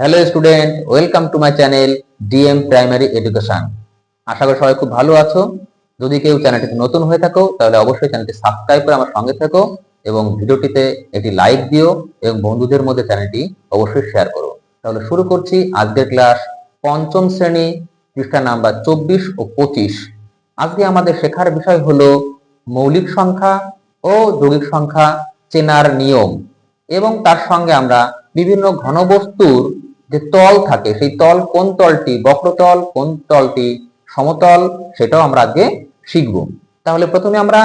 Hello student welcome to my channel DM primary education আশা করি সবাই খুব ভালো আছো। যদি কেউ চ্যানেলটিতে নতুন হয়ে থাকো, তাহলে অবশ্যই চ্যানেলটি সাবস্ক্রাইব করে আমার সঙ্গে থাকো এবং ভিডিওটিতে একটি লাইক দিও এবং বন্ধুদের মধ্যে চ্যানেলটি অবশ্যই শেয়ার করো। তাহলে শুরু করছি আজকের ক্লাস পঞ্চম শ্রেণি পৃষ্ঠা নাম্বার চব্বিশ ও পঁচিশ। আজকে আমাদের শেখার বিষয় হলো মৌলিক সংখ্যা ও যৌগিক সংখ্যা চেনার নিয়ম এবং তার সঙ্গে আমরা বিভিন্ন ঘনবস্তুর যে তল থাকে, সেই তল কোন তলটি? বক্রতল, কোন তলটি? সমতল, সেটাও আমরা আজকে শিখব। তাহলে প্রথমে আমরা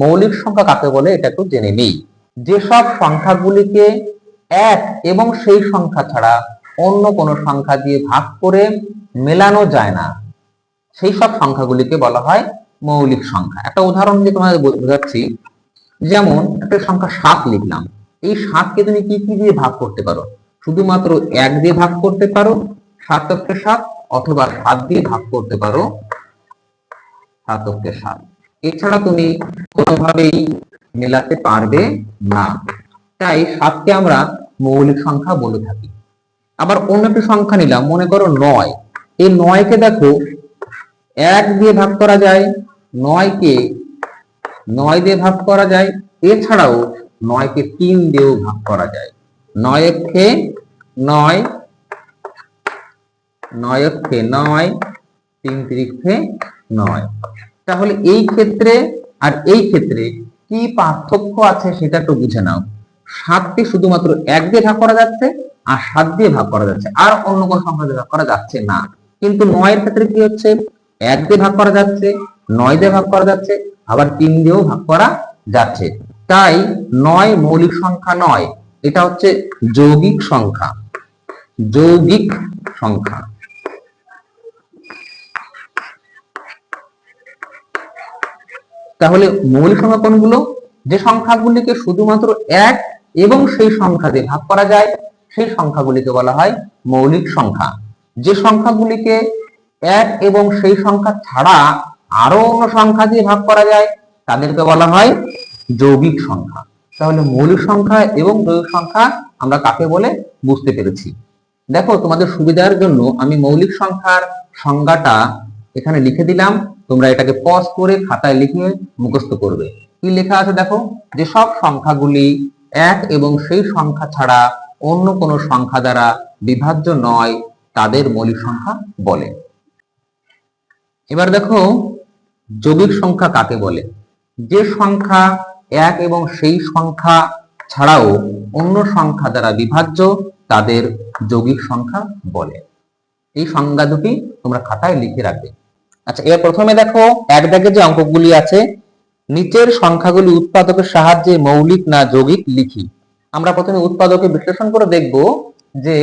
মৌলিক সংখ্যা কাকে বলে এটা একটু জেনে নিই। যেসব সংখ্যাগুলিকে এক এবং সেই সংখ্যা ছাড়া অন্য কোনো সংখ্যা দিয়ে ভাগ করে মেলানো যায় না, সেই সব সংখ্যাগুলিকে বলা হয় মৌলিক সংখ্যা। একটা উদাহরণ দিয়ে তোমাদের বোঝাচ্ছি। যেমন একটা সংখ্যা সাত লিখলাম। এই সাতকে তুমি কি কি দিয়ে ভাগ করতে পারো? শুধুমাত্র এক দিয়ে ভাগ করতে পারো সাতকে সাত অথবা সাত দিয়ে ভাগ করতে পারো সাতকে সাত। এছাড়া তুমি কোনোভাবেই মেলাতে পারবে না। তাই সাতকে আমরা মৌলিক সংখ্যা বলে থাকি। আবার অন্য একটি সংখ্যা নিলাম, মনে করো নয়। এই নয়কে দেখো, এক দিয়ে ভাগ করা যায়, নয়কে নয় দিয়ে ভাগ করা যায়, এছাড়াও নয়কে তিন দিয়েও ভাগ করা যায়। নয় একে নয় নয় একে নয়, তিন তিরিখে নয়। তাহলে এই ক্ষেত্রে আর এই ক্ষেত্রে কি পার্থক্য আছে সেটা একটু বুঝে নাও। সাতটি শুধুমাত্র এক দিয়ে ভাগ করা যাচ্ছে আর সাত দিয়ে ভাগ করা যাচ্ছে। আর অন্য কোনো সংখ্যা ভাগ করা যাচ্ছে না। কিন্তু নয়ের ক্ষেত্রে কি হচ্ছে? এক দিয়ে ভাগ করা যাচ্ছে, নয় দিয়ে ভাগ করা যাচ্ছে, আবার তিন দিয়েও ভাগ করা যাচ্ছে। তাই নয় মৌলিক সংখ্যা নয়। এটা হচ্ছে যৌগিক সংখ্যা। যৌগিক সংখ্যা। তাহলে মৌলিক সংখ্যা কোনগুলো যে সংখ্যাগুলিকে শুধুমাত্র এক এবং সেই সংখ্যা দিয়ে ভাগ করা যায়, সেই সংখ্যাগুলিকে বলা হয় মৌলিক সংখ্যা। যে সংখ্যাগুলিকে এক এবং সেই সংখ্যা ছাড়া আরও অন্য সংখ্যা দিয়ে ভাগ করা যায়, তাদেরকে বলা হয় যৌগিক সংখ্যা। তাহলে মৌলিক সংখ্যা এবং যৌগিক সংখ্যা আমরা কাকে বলে? বুঝতে পেরেছি। দেখো, তোমাদের সুবিধার জন্য আমি মৌলিক সংখ্যার সংজ্ঞাটা এখানে লিখে দিলাম। তোমরা এটাকে পজ করে খাতায় লিখে মুখস্থ করবে। কি লেখা আছে দেখো? যে সব সংখ্যাগুলি এক এবং সেই সংখ্যা ছাড়া অন্য কোনো সংখ্যা দ্বারা বিভাজ্য নয়, তাদের মৌলিক সংখ্যা বলে। এবার দেখো, যৌগিক সংখ্যা কাকে বলে? যে সংখ্যা এক এবং সেই সংখ্যা ছাড়াও অন্য সংখ্যা দ্বারা বিভাজ্য, তাদের যৌগিক সংখ্যা বলে। এই সংজ্ঞা দুটি তোমরা খাতায় লিখে রাখবে। আচ্ছা এবার প্রথমে দেখো, এক দাগে যে অঙ্কগুলি আছে, নিচের সংখ্যাগুলি উৎপাদকের সাহায্যে মৌলিক না যৌগিক লিখি। আমরা প্রথমে উৎপাদকে বিশ্লেষণ করে দেখব যে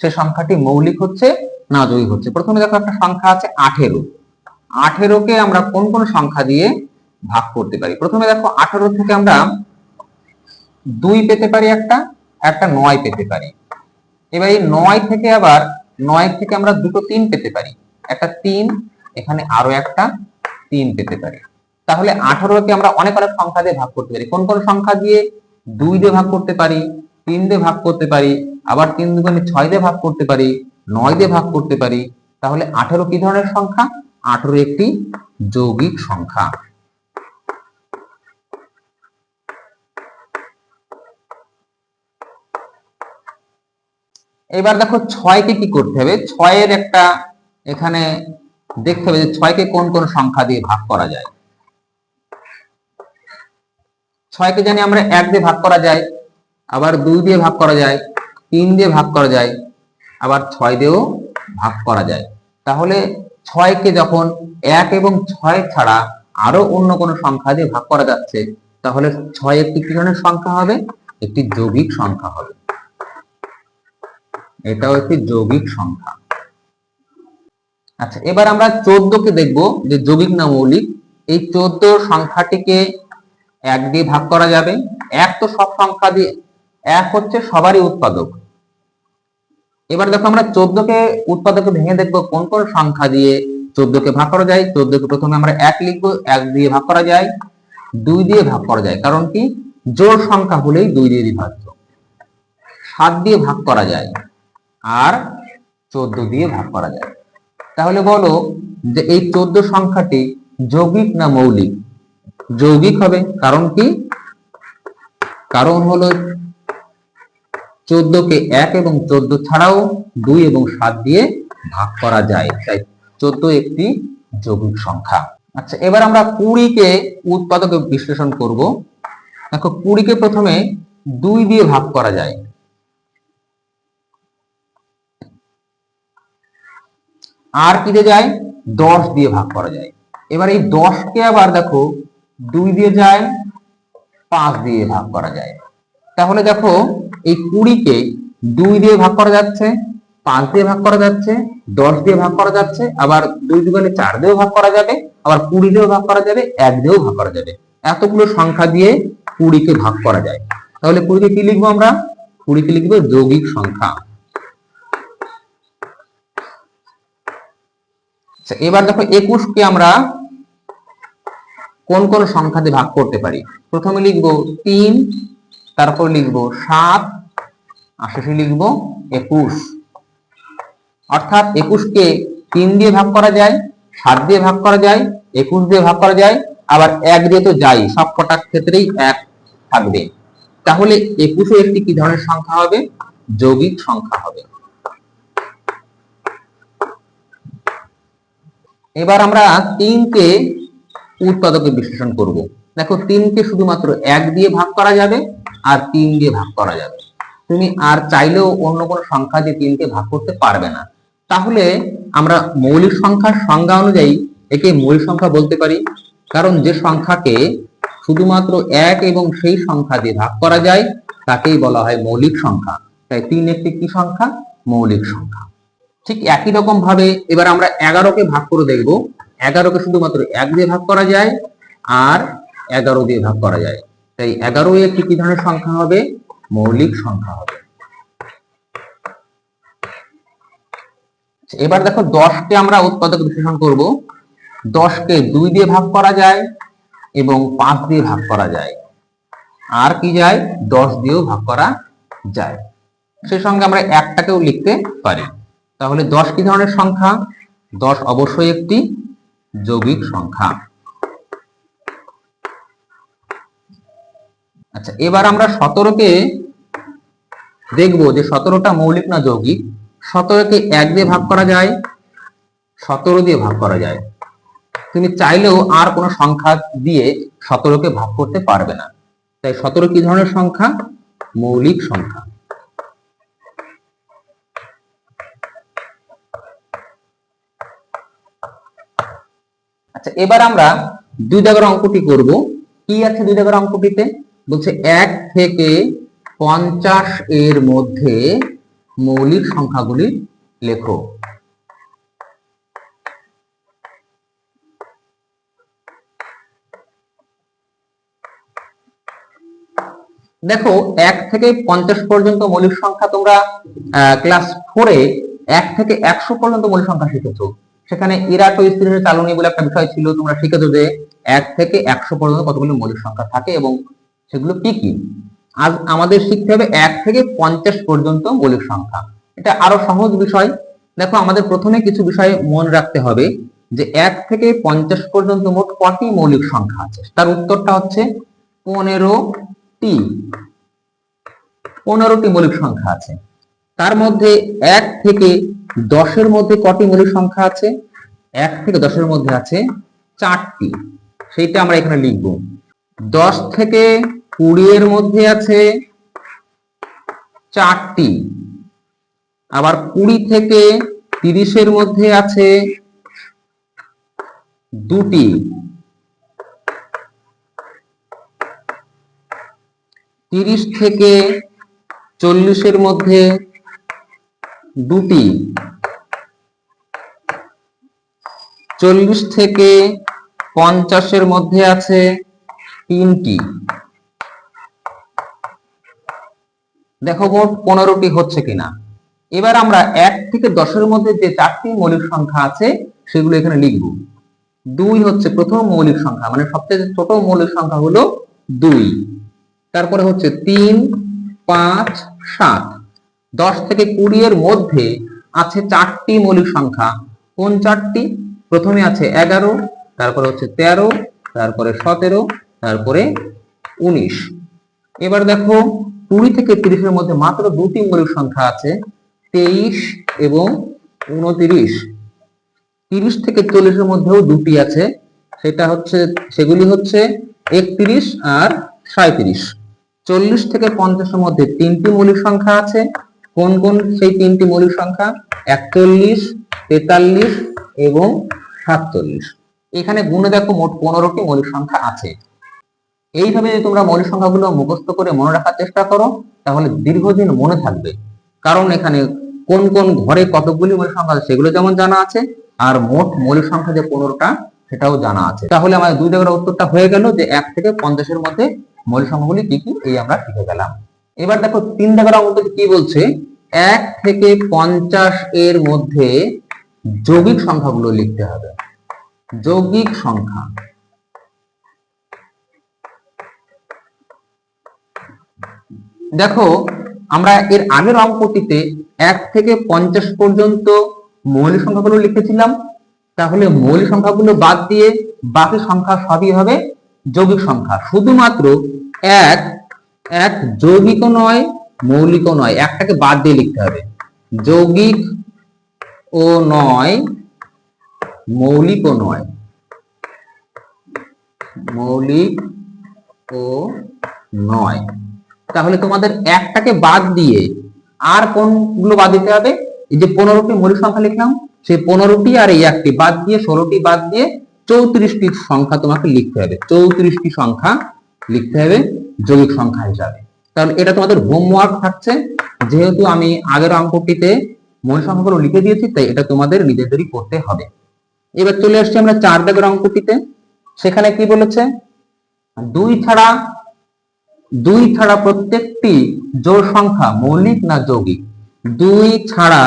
সে সংখ্যাটি মৌলিক হচ্ছে না যৌগিক হচ্ছে। প্রথমে দেখো একটা সংখ্যা আছে আঠেরো। আঠেরোকে আমরা কোন কোন সংখ্যা দিয়ে ভাগ করতে পারি। প্রথমে দেখো আঠারো থেকে আমরা দুই পেতে পারি একটা একটা নয় পেতে পারি। এবার এই নয় থেকে আবার নয় থেকে আমরা দুটো তিন পেতে পারি। একটা তিন, এখানে আরও একটা তিন পেতে পারি। তাহলে আঠারোকে আমরা অনেক অনেক সংখ্যা দিয়ে ভাগ করতে পারি। কোন কোন সংখ্যা দিয়ে? দুই দিয়ে ভাগ করতে পারি, তিন দিয়ে ভাগ করতে পারি, আবার তিন দুগুণে ছয় দিয়ে ভাগ করতে পারি, নয় দিয়ে ভাগ করতে পারি। তাহলে আঠারো কি ধরনের সংখ্যা? আঠারো একটি যৌগিক সংখ্যা। এবার দেখো ছয়কে কি করতে হবে? ছয়ের একটা এখানে দেখতে হবে যে ছয়কে কোন কোন সংখ্যা দিয়ে ভাগ করা যায়। ছয়কে জানি আমরা এক দিয়ে ভাগ করা যায়, আবার দুই দিয়ে ভাগ করা যায়, তিন দিয়ে ভাগ করা যায়, আবার ছয় দিয়েও ভাগ করা যায়। তাহলে ছয়কে যখন এক এবং ছয় ছাড়া আরও অন্য কোনো সংখ্যা দিয়ে ভাগ করা যাচ্ছে, তাহলে ছয় একটি কি ধরনের সংখ্যা হবে? একটি যৌগিক সংখ্যা হবে। এটাও একটি যৌগিক সংখ্যা। আচ্ছা এবার আমরা চোদ্দকে দেখব যে যৌগিক না মৌলিক। এই চোদ্দ সংখ্যাটিকে এক দিয়ে ভাগ করা যাবে। এক তো সব সংখ্যা দিয়ে, এক হচ্ছে সবারই উৎপাদক। এবার দেখো আমরা চোদ্দকে উৎপাদকে ভেঙে দেখব কোন কোন সংখ্যা দিয়ে চোদ্দকে ভাগ করা যায়। চোদ্দকে প্রথমে আমরা এক লিখব, এক দিয়ে ভাগ করা যায়। দুই দিয়ে ভাগ করা যায়, কারণ কি? জোড় সংখ্যা হলেই দুই দিয়ে বিভাজ্য সাত দিয়ে ভাগ করা যায়। আর চোদ্দ দিয়ে ভাগ করা যায়। তাহলে বলো যে এই চোদ্দ সংখ্যাটি যৌগিক না মৌলিক? যৌগিক হবে কারণ কি? কারণ হলো চোদ্দকে এক এবং চোদ্দ ছাড়াও দুই এবং সাত দিয়ে ভাগ করা যায়। তাই চোদ্দ একটি যৌগিক সংখ্যা। আচ্ছা এবার আমরা কুড়িকে উৎপাদকে বিশ্লেষণ করব। দেখো কুড়িকে প্রথমে দুই দিয়ে ভাগ করা যায়। আর কি দিয়ে যায়? দশ দিয়ে ভাগ করা যায়। এবার এই দশকে আবার দেখো, দুই দিয়ে যায়, পাঁচ দিয়ে ভাগ করা যায়। তাহলে দেখো, এই কুড়িকে দুই দিয়ে ভাগ করা যাচ্ছে, পাঁচ দিয়ে ভাগ করা যাচ্ছে, দশ দিয়ে ভাগ করা যাচ্ছে, আবার দুই দুগুণে চার দিয়েও ভাগ করা যাবে, আবার কুড়ি দিয়েও ভাগ করা যাবে, এক দিয়েও ভাগ করা যাবে। এতগুলো সংখ্যা দিয়ে কুড়িকে ভাগ করা যায়। তাহলে কুড়িকে কি লিখব আমরা? কুড়িকে লিখব যৌগিক সংখ্যা। আচ্ছা, এবার দেখো একুশকে আমরা কোন কোন সংখ্যা দিয়ে ভাগ করতে পারি? প্রথমে লিখব তিন তারপর লিখব সাত আর শেষে লিখব একুশ। অর্থাৎ একুশকে তিন দিয়ে ভাগ করা যায় সাত দিয়ে ভাগ করা যায় একুশ দিয়ে ভাগ করা যায় আবার এক দিয়ে তো যাই সব কটার ক্ষেত্রেই এক থাকবে। তাহলে একুশও একটি কি ধরনের সংখ্যা হবে? যৌগিক সংখ্যা হবে। এবার আমরা তিনকে উৎপাদকে বিশ্লেষণ করব। দেখো তিনকে শুধুমাত্র এক দিয়ে ভাগ করা যাবে আর তিন দিয়ে ভাগ করা যাবে। তুমি আর চাইলেও অন্য কোনো সংখ্যা দিয়ে তিনকে ভাগ করতে পারবে না। তাহলে আমরা মৌলিক সংখ্যার সংজ্ঞা অনুযায়ী একে মৌলিক সংখ্যা বলতে পারি। কারণ যে সংখ্যাকে শুধুমাত্র এক এবং সেই সংখ্যা দিয়ে ভাগ করা যায়, তাকেই বলা হয় মৌলিক সংখ্যা। তাই তিন একটি কি সংখ্যা? মৌলিক সংখ্যা। ঠিক একই রকম ভাবে এবার আমরা এগারোকে ভাগ করে দেখব। এগারোকে শুধুমাত্র এক দিয়ে ভাগ করা যায় আর এগারো দিয়ে ভাগ করা যায়। তাই এগারো একটি কি ধরনের সংখ্যা হবে? মৌলিক সংখ্যা হবে। এবার দেখো দশকে আমরা উৎপাদক বিশ্লেষণ করব। দশকে দুই দিয়ে ভাগ করা যায় এবং পাঁচ দিয়ে ভাগ করা যায়। আর কি যায়? দশ দিয়েও ভাগ করা যায়। সেই সঙ্গে আমরা একটাকেও লিখতে পারি। তাহলে দশ কি ধরনের সংখ্যা? দশ অবশ্যই একটি যৌগিক সংখ্যা। আচ্ছা এবার আমরা সতেরোকে দেখব যে সতেরোটা মৌলিক না যৌগিক? সতেরোকে এক দিয়ে ভাগ করা যায়, সতেরো দিয়ে ভাগ করা যায়। তুমি চাইলেও আর কোনো সংখ্যা দিয়ে সতেরোকে ভাগ করতে পারবে না। তাই সতেরো কি ধরনের সংখ্যা? মৌলিক সংখ্যা। আচ্ছা এবার আমরা দুই দাগের অঙ্কটি করব। কি আছে দুই দাগের অঙ্কটিতে? বলছে এক থেকে পঞ্চাশ এর মধ্যে মৌলিক সংখ্যাগুলি লেখো। দেখো, এক থেকে পঞ্চাশ পর্যন্ত মৌলিক সংখ্যা তোমরা ক্লাস ফোরে এক থেকে একশো পর্যন্ত মৌলিক সংখ্যা শিখেছো। সেখানে ইরাটো স্ত্রীর চালনী বলে একটা বিষয় ছিল, তোমরা শিখেছো যে এক থেকে একশো পর্যন্ত কতগুলো মৌলিক সংখ্যা থাকে এবং সেগুলো কি কি? আজ আমাদের শিখতে হবে এক থেকে পঞ্চাশ পর্যন্ত মৌলিক সংখ্যা। এটা আরও সহজ বিষয়। দেখো, আমাদের প্রথমে কিছু বিষয় মনে রাখতে হবে যে এক থেকে পঞ্চাশ পর্যন্ত মোট কটি মৌলিক সংখ্যা আছে? তার উত্তরটা হচ্ছে পনেরোটি। পনেরোটি মৌলিক সংখ্যা আছে। তার মধ্যে এক থেকে দশের মধ্যে কটি মৌলিক সংখ্যা আছে? এক থেকে দশের মধ্যে আছে চারটি। সেইটা আমরা এখানে লিখব। দশ থেকে কুড়ি এর মধ্যে আছে চারটি। আবার কুড়ি থেকে তিরিশের মধ্যে আছে দুটি। তিরিশ থেকে চল্লিশের মধ্যে দুটি। চল্লিশ থেকে পঞ্চাশের মধ্যে আছে তিনটি। দেখো মোট পনেরোটি হচ্ছে কিনা। এবার আমরা এক থেকে দশের মধ্যে যে চারটি মৌলিক সংখ্যা আছে, সেগুলো এখানে লিখব। দুই হচ্ছে প্রথম মৌলিক সংখ্যা মানে সবচেয়ে ছোট মৌলিক সংখ্যা হলো দুই। তারপরে হচ্ছে তিন, পাঁচ, সাত। দশ থেকে কুড়ি এর মধ্যে আছে চারটি মৌলিক সংখ্যা। কোন চারটি? প্রথমে আছে এগারো, তারপরে হচ্ছে তেরো, তারপরে সতেরো, তারপরে উনিশ। এবার দেখো, কুড়ি থেকে তিরিশের মধ্যে মাত্র দুটি মৌলিক সংখ্যা আছে, তেইশ এবং উনতিরিশ। তিরিশ থেকে চল্লিশের মধ্যেও দুটি আছে, সেটা হচ্ছে, সেগুলি হচ্ছে একত্রিশ আর সাঁত্রিশ চল্লিশ থেকে পঞ্চাশের মধ্যে তিনটি মৌলিক সংখ্যা আছে কোন কোন সেই তিনটি মৌলিক সংখ্যা? একচল্লিশ, তেতাল্লিশ এবং সাতচল্লিশ। এখানে গুণে দেখো মোট পনেরোটি মৌলিক সংখ্যা আছে। এইভাবে যদি তোমরা মৌলিক সংখ্যাগুলো মুখস্থ করে মনে রাখার চেষ্টা করো, তাহলে দীর্ঘদিন মনে থাকবে। কারণ এখানে কোন কোন ঘরে কতগুলি মৌলিক সংখ্যা আছে সেগুলো যেমন জানা আছে, আর মোট মৌলিক সংখ্যা যে পনেরোটা, সেটাও জানা আছে। তাহলে আমাদের দুই জায়গার উত্তরটা হয়ে গেল যে এক থেকে পঞ্চাশের মধ্যে মৌলিক সংখ্যাগুলি কি কি, এই আমরা শিখে গেলাম। এবার দেখো তিন জায়গার অঙ্কটি কি বলছে? এক থেকে পঞ্চাশ এর মধ্যে যৌগিক সংখ্যাগুলো লিখতে হবে। যৌগিক সংখ্যা। দেখো, আমরা এর আগের অঙ্কটিতে এক থেকে পঞ্চাশ পর্যন্ত মৌলিক সংখ্যাগুলো লিখেছিলাম। তাহলে মৌলিক সংখ্যাগুলো বাদ দিয়ে বাকি সংখ্যা সবই হবে যৌগিক সংখ্যা। শুধুমাত্র এক এক যৌগিকও নয় মৌলিকও নয়, একটাকে বাদ দিয়ে লিখতে হবে। যৌগিক ও নয়, মৌলিকও নয়। মৌলিক ও নয়। তাহলে তোমাদের একটাকে বাদ দিয়ে আর কোনগুলো বাদ দিতে হবে? এই যে পনেরোটি মৌলিক সংখ্যা লিখলাম, সেই পনেরোটি আর এই একটি বাদ দিয়ে, ষোলোটি বাদ দিয়ে চৌত্রিশটি সংখ্যা তোমাকে লিখতে হবে। চৌত্রিশটি সংখ্যা লিখতে হবে যৌগিক সংখ্যা হিসাবে। কারণ এটা তোমাদের হোমওয়ার্ক থাকছে। যেহেতু আমি আগের অঙ্কটিতে মৌলিক সংখ্যাগুলো লিখে দিয়েছি, তাই এটা তোমাদের নিজেদেরই করতে হবে। এবার চলে আসছি আমরা চার দাগের অঙ্কটিতে। সেখানে কি বলেছে? দুই ছাড়া দুই ছাড়া প্রত্যেকটি জোড় সংখ্যা মৌলিক না যৌগিক? দুই ছাড়া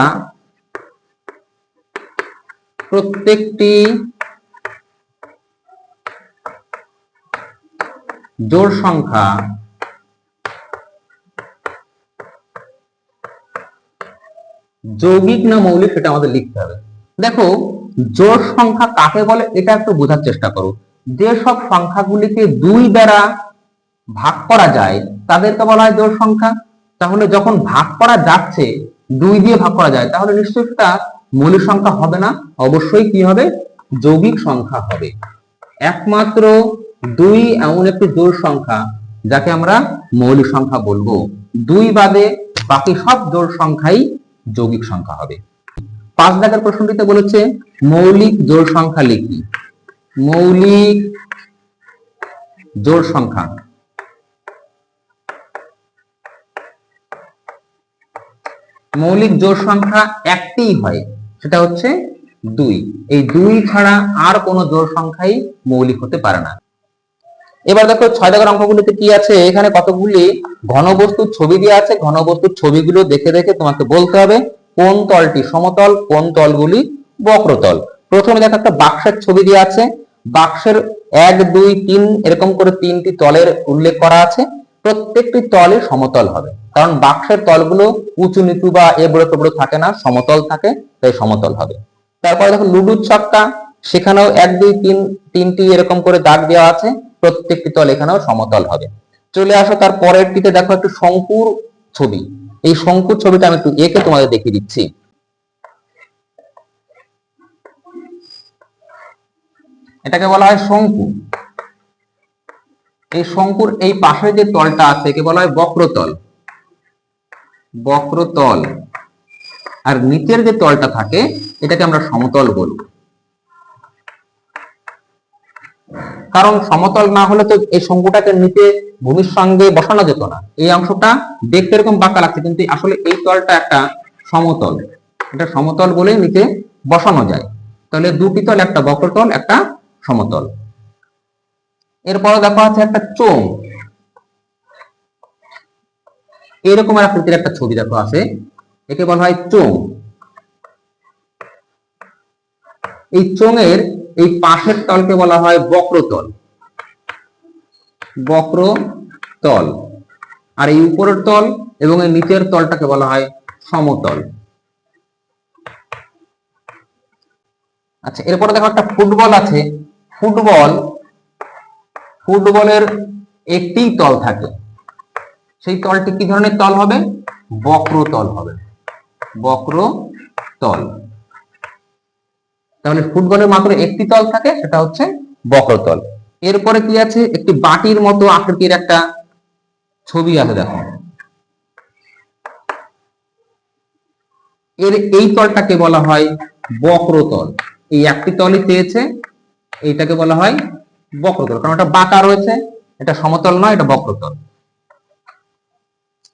প্রত্যেকটি জোড় সংখ্যা যৌগিক না মৌলিক সেটা আমাদের লিখতে হবে। দেখো, জোড় সংখ্যা কাকে বলে এটা একটু বোঝার চেষ্টা করো। যে সব সংখ্যাগুলিকে দুই দ্বারা ভাগ করা যায়, তাদেরকে বলা হয় জোড় সংখ্যা। তাহলে যখন ভাগ করা যাচ্ছে, দুই দিয়ে ভাগ করা যায়, তাহলে নিশ্চয়ই সেটা মৌলিক সংখ্যা হবে না, অবশ্যই কি হবে? যৌগিক সংখ্যা হবে। একমাত্র দুই এমন একটি জোড় সংখ্যা, যাকে আমরা মৌলিক সংখ্যা বলব। দুই বাদে বাকি সব জোড় সংখ্যাই যৌগিক সংখ্যা হবে। পাঁচ দাগের প্রশ্নটিতে বলেছে, মৌলিক জোড় সংখ্যা লিখি। মৌলিক জোড় সংখ্যা। মৌলিক জোড় সংখ্যা একটিই হয়, সেটা হচ্ছে দুই। এই দুই ছাড়া আর কোনো জোড় সংখ্যাই মৌলিক হতে পারে না। এবার দেখো ছয় দাগের অঙ্কগুলিতে কি আছে? এখানে কতগুলি ঘনবস্তুর ছবি দেওয়া আছে। ঘনবস্তুর ছবিগুলো দেখে দেখে তোমাকে বলতে হবে কোন তলটি সমতল, কোন তলগুলি বক্রতল। প্রথমে দেখো একটা বাক্সের ছবি দেওয়া আছে। বাক্সের এক, দুই, তিন, এরকম করে তিনটি তলের উল্লেখ করা আছে। প্রত্যেকটি তলে সমতল হবে। কারণ বাক্সের তলগুলো উঁচু, নিচু বা এবড়ো তেবড়ো থাকে না, সমতল থাকে, তাই সমতল হবে। তারপরে দেখো লুডুর ছকটা সেখানেও এক, দুই, তিন, তিনটি এরকম করে দাগ দেওয়া আছে। প্রত্যেকটি তল এখানেও সমতল হবে। চলে আসো তার পরেরটিতে দেখো একটু শঙ্কুর ছবি। এই শঙ্কুর ছবিটা আমি একটু একে তোমাদের দেখিয়ে দিচ্ছি। এটাকে বলা হয় শঙ্কু। এই শঙ্কুর এই পাশে যে তলটা আছে, একে বলা হয় বক্রতল। বক্রতল। আর নিচের যে তলটা থাকে, এটাকে আমরা সমতল বলব কারণ সমতল না হলে তো এই শঙ্কুটাকে নিচে ভূমির সঙ্গে বসানো যেত না। এই অংশটা দেখতে এরকম বাঁকা লাগছে, কিন্তু আসলে এই তলটা একটা সমতল। এটা সমতল বলেই নিচে বসানো যায়। তাহলে দুটি তল, একটা বক্রতল একটা সমতল। এরপরে দেখা আছে একটা চোং এরকম আকৃতির একটা ছবি দেখো আছে। একে বলা হয় চোং এই চোঙের এই পাশের তলকে বলা হয় বক্রতল। বক্রতল। আর এই উপরের তল এবং এই নিচের তলটাকে বলা হয় সমতল। আচ্ছা এরপরে দেখো একটা ফুটবল আছে। ফুটবল, ফুটবলের একটি তল থাকে। সেই তলটি কি ধরনের তল হবে? বক্রতল হবে। বক্রতল। তাহলে ফুটবলের মাত্র একটি তল থাকে, সেটা হচ্ছে বক্রতল এরপরে কি আছে? একটি বাটির মতো আকৃতির একটা ছবি আছে, দেখো। এর এই তলটাকে বলা হয় বক্রতল এই একটি তলই চেয়েছে এইটাকে বলা হয় বক্রতল কারণ এটা বাঁকা রয়েছে, এটা সমতল নয়, এটা বক্রতল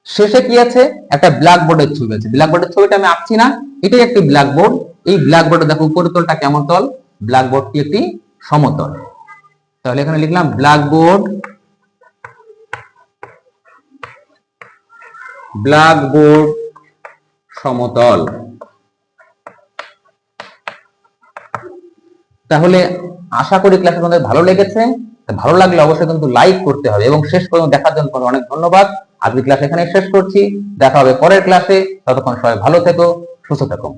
শেষে কি আছে? একটা ব্ল্যাকবোর্ডের ছবি আছে। ব্ল্যাকবোর্ডের ছবিটা আমি আঁকছি না, এটাই একটি ব্ল্যাকবোর্ড এই ব্ল্যাকবোর্ডে দেখো, উপরের তলটা কেমন তল? ব্ল্যাকবোর্ডটি একটি সমতল। তাহলে এখানে লিখলাম ব্ল্যাকবোর্ড ব্ল্যাকবোর্ড সমতল। তাহলে আশা করি ক্লাসে তোমাদের ভালো লেগেছে। ভালো লাগলে অবশ্যই কিন্তু লাইক করতে হবে এবং শেষ পর্যন্ত দেখার জন্য অনেক ধন্যবাদ। আজকে ক্লাস এখানে শেষ করছি। দেখা হবে পরের ক্লাসে ততক্ষণ সবাই ভালো থেকো, সুস্থ থেকো।